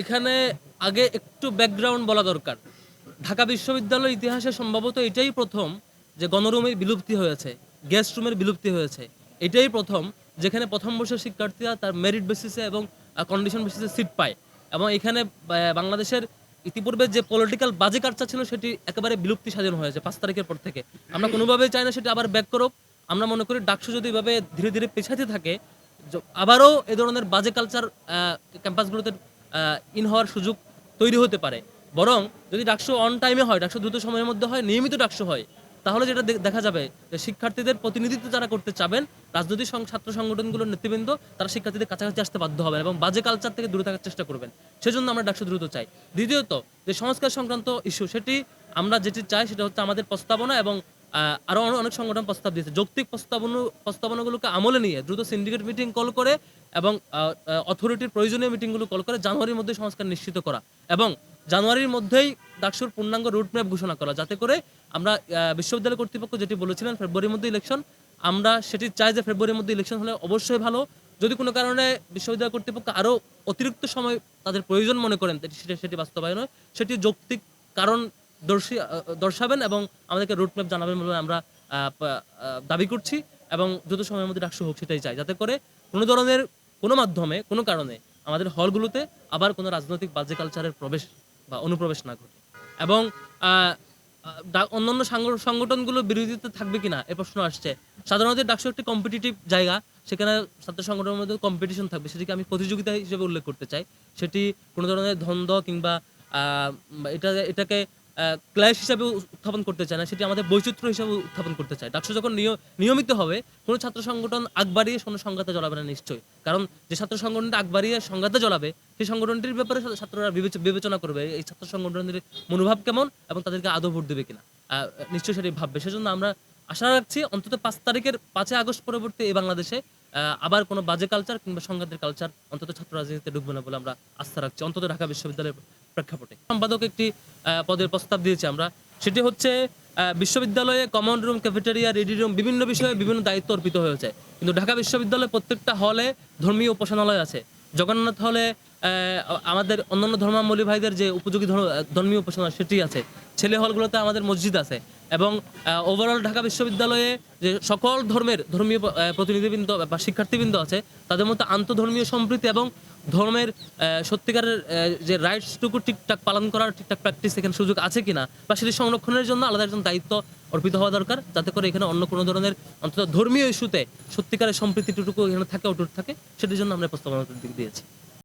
এখানে আগে একটু ব্যাকগ্রাউন্ড বলা দরকার। ঢাকা বিশ্ববিদ্যালয় ইতিহাসে সম্ভবত এটাই প্রথম যে গণরুমের বিলুপ্তি হয়েছে গেস্ট রুমের বিলুপ্তি হয়েছে। এটাই প্রথম যেখানে প্রথম বর্ষের শিক্ষার্থীরা তার মেরিট বেসিসে এবং কন্ডিশন বেসিসে সিট পায়। এবং এখানে বাংলাদেশের ইতিপূর্বে যে পলিটিক্যাল বাজে কার্চা ছিল সেটি একেবারে বিলুপ্তি সাজানো হয়েছে পাঁচ তারিখের পর থেকে। আমরা কোনোভাবেই চাই না সেটি আবার ব্যাক করুক। আমরা মনে করি ডাকসু যদি এভাবে ধীরে ধীরে পেছাতে থাকে আবারও এ ধরনের বাজে কালচার ক্যাম্পাসগুলোতে ইন হওয়ার সুযোগ তৈরি হতে পারে। বরং যদি ডাকসু অন টাইমে হয়, ডাকসু দ্রুত সময়ের মধ্যে হয়, নিয়মিত ডাকসু হয়, তাহলে যেটা দেখা যাবে যে শিক্ষার্থীদের প্রতিনিধিত্ব যারা করতে চাবেন, রাজনৈতিক ছাত্র সংগঠনগুলোর নেতৃবৃন্দ, তারা শিক্ষার্থীদের কাছাকাছি আসতে বাধ্য হবেন এবং বাজে কালচার থেকে দূরে থাকার চেষ্টা করবেন। সেজন্য আমরা ডাকসু দ্রুত চাই। দ্বিতীয়ত, যে সংস্কার সংক্রান্ত ইস্যু সেটি আমরা যেটি চাই, সেটা হচ্ছে আমাদের প্রস্তাবনা এবং আরও অনেক- সংগঠন প্রস্তাব দিয়েছে। যৌক্তিক প্রস্তাবনা প্রস্তাবনাগুলোকে আমলে নিয়ে দ্রুত সিন্ডিকেট মিটিং কল করে এবং অথরিটির প্রয়োজনীয় মিটিংগুলো কল করে জানুয়ারির মধ্যে সংস্কার নিশ্চিত করা এবং জানুয়ারির মধ্যেই ডাকসুর পূর্ণাঙ্গ রুট ম্যাপ ঘোষণা করা। যাতে করে আমরা বিশ্ববিদ্যালয় কর্তৃপক্ষ যেটি বলেছিলেন ফেব্রুয়ারির মধ্যে ইলেকশন আমরা সেটি চাই যে ফেব্রুয়ারির মধ্যে ইলেকশন হলে অবশ্যই ভালো। যদি কোনো কারণে বিশ্ববিদ্যালয় কর্তৃপক্ষ আরও অতিরিক্ত সময় তাদের প্রয়োজন মনে করেন সেটি বাস্তবায়ন হয়। সেটি যৌক্তিক কারণ দর্শী দর্শাবেন এবং আমাদেরকে রুট ম্যাপ জানাবেন বলে আমরা দাবি করছি এবং দ্রুত সময়ের মধ্যে ডাকসু হোক সেটাই চাই। যাতে করে কোনো ধরনের কোনো মাধ্যমে, কোনো কারণে আমাদের হলগুলোতে আবার কোনো রাজনৈতিক বাজে কালচারের প্রবেশ বা অনুপ্রবেশ না ঘটে। এবং অন্যান্য সাংগ- সংগঠনগুলো বিরোধিতা থাকবে কিনা এ প্রশ্ন আসছে। সাধারণত ডাকসু একটি কম্পিটিটিভ জায়গা, সেখানে ছাত্র সংগঠনের মধ্যে কম্পিটিশন থাকবে, সেটিকে আমি প্রতিযোগিতা হিসেবে উল্লেখ করতে চাই। সেটি কোনো ধরনের ধন্দ কিংবা এটা এটাকে ক্লাস হিসাবে উত্থাপন করতে চায় না, সেটি আমাদের বৈচিত্র্য হিসাবে উত্থাপন করতে চায়। ডাকসু যখন নিয়মিত হবে, কোনো ছাত্র সংগঠন আগ বাড়িয়ে কোনো সংঘাতে জড়াবে না নিশ্চয়ই। কারণ যে ছাত্র সংগঠনটা আগ বাড়িয়ে সংঘাতে জড়াবে, সেই সংগঠনটির ব্যাপারে ছাত্ররা বিবেচনা করবে, এই ছাত্র সংগঠনের মনোভাব কেমন এবং তাদেরকে আদৌ ভোট দেবে কিনা। নিশ্চয়ই সেটি ভাববে। সেজন্য আমরা আশা রাখছি, অন্তত পাঁচ তারিখের পাঁচই আগস্ট পরবর্তী এই বাংলাদেশে আবার কোনো বাজে কালচার কিংবা সংঘাতের কালচার অন্তত ছাত্র রাজনীতিতে ঢুকবে না বলে আমরা আস্থা রাখছি। অন্তত ঢাকা বিশ্ববিদ্যালয়ের প্রেক্ষাপটে। সম্পাদক একটি পদের প্রস্তাব দিয়েছি আমরা। সেটি হচ্ছে বিশ্ববিদ্যালয়ে common room cafeteria ready room বিভিন্ন বিষয়ে বিভিন্ন দায়িত্ব অর্পিত হয়েছে। কিন্তু ঢাকা বিশ্ববিদ্যালয়ে প্রত্যেকটা হলে ধর্মীয় উপাসনালয় আছে। জগন্নাথ হলে আমাদের অন্যান্য ধর্মাবলী ভাইদের যে উপযোগী ধর্ম- ধর্মীয় উপাসনা সেটি আছে। ছেলে হলগুলোতে আমাদের মসজিদ আছে। এবং ওভারঅল ঢাকা বিশ্ববিদ্যালয়ে যে সকল ধর্মের ধর্মীয় প্রতিনিধিবৃন্দ বা শিক্ষার্থীবৃন্দ আছে, তাদের মধ্যে আন্তধর্মীয় সম্প্রীতি এবং ধর্মের সত্যিকারের যে রাইটসটুকু ঠিকঠাক পালন করার ঠিকঠাক প্র্যাকটিস এখানে সুযোগ আছে কিনা বা সেটি সংরক্ষণের জন্য আলাদা একজন দায়িত্ব অর্পিত হওয়া দরকার, যাতে করে এখানে অন্য কোনো ধরনের অন্তত ধর্মীয় ইস্যুতে সত্যিকারের সম্প্রীতিটুকু এখানে থাকে, অটুট থাকে, সেটির জন্য আমরা প্রস্তাবনা দিক দিয়েছি।